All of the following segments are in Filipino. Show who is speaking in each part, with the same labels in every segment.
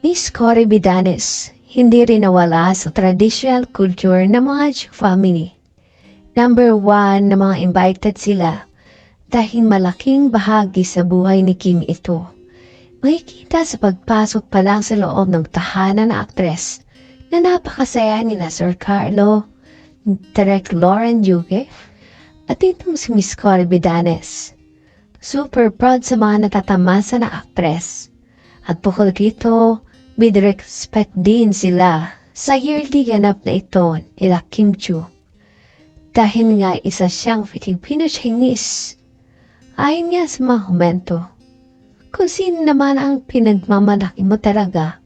Speaker 1: Miss Cory Bidanes, hindi rin nawala sa traditional culture ng mga family. Number one na mga invited sila dahil malaking bahagi sa buhay ni Kim ito. Makikita sa pagpasok pa lang sa loob ng tahanan na aktres na napakasaya ni na Sir Carlo, Direk Lauren Duque, at itong si Miss Cory Bidanes. Super proud sa mga natatamasa na aktres. At bukod rito, with respect din sila sa yearly ganap na ito nila Kim Chu. Dahil nga isa siyang Filipino-Chinese. Ayon nga sa mga komento, kung sino naman ang pinagmamalaki mo talaga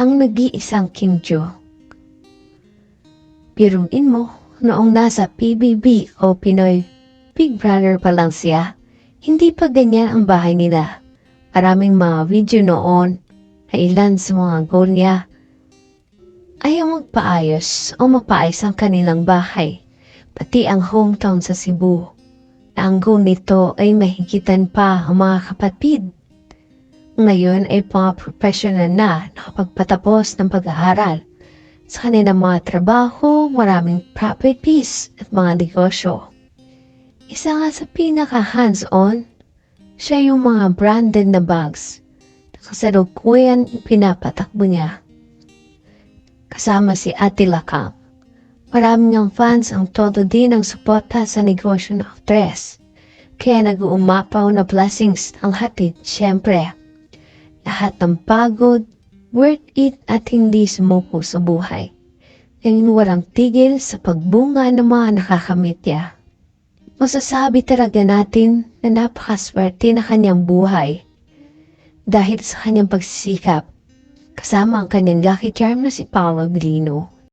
Speaker 1: ang nag-iisang Kim Chu. Biruin mo, noong nasa PBB o Pinoy Big Brother pa lang siya, hindi pa ganyan ang bahay nila. Maraming mga video noon na ilan sa mga goal niya ayaw magpaayos o mapaayos ang kanilang bahay, pati ang hometown sa Cebu. Ang goal nito ay mahigitan pa ang mga kapatid. Ngayon ay mga professional na nakapagpatapos ng pag-aaral. Sa kanilang mga trabaho, maraming properties at mga negosyo. Isa nga sa pinaka hands-on, siya yung mga branded na bags kasalukuyan pinapatakbo niya. Kasama si Ate Lakang. Maraming ang fans ang todo din ang suporta sa negosyo ng actress. Kaya nag-uumapaw na blessings ang hatid, syempre. Lahat ng pagod, worth it at hindi sumuko sa buhay. Ngayon walang tigil sa pagbunga ng mga nakakamit niya. Masasabi talaga natin na napakaswerte na kanyang buhay dahil sa kanyang pagsisikap kasama ang kanyang lucky charm na si Paolo Grino.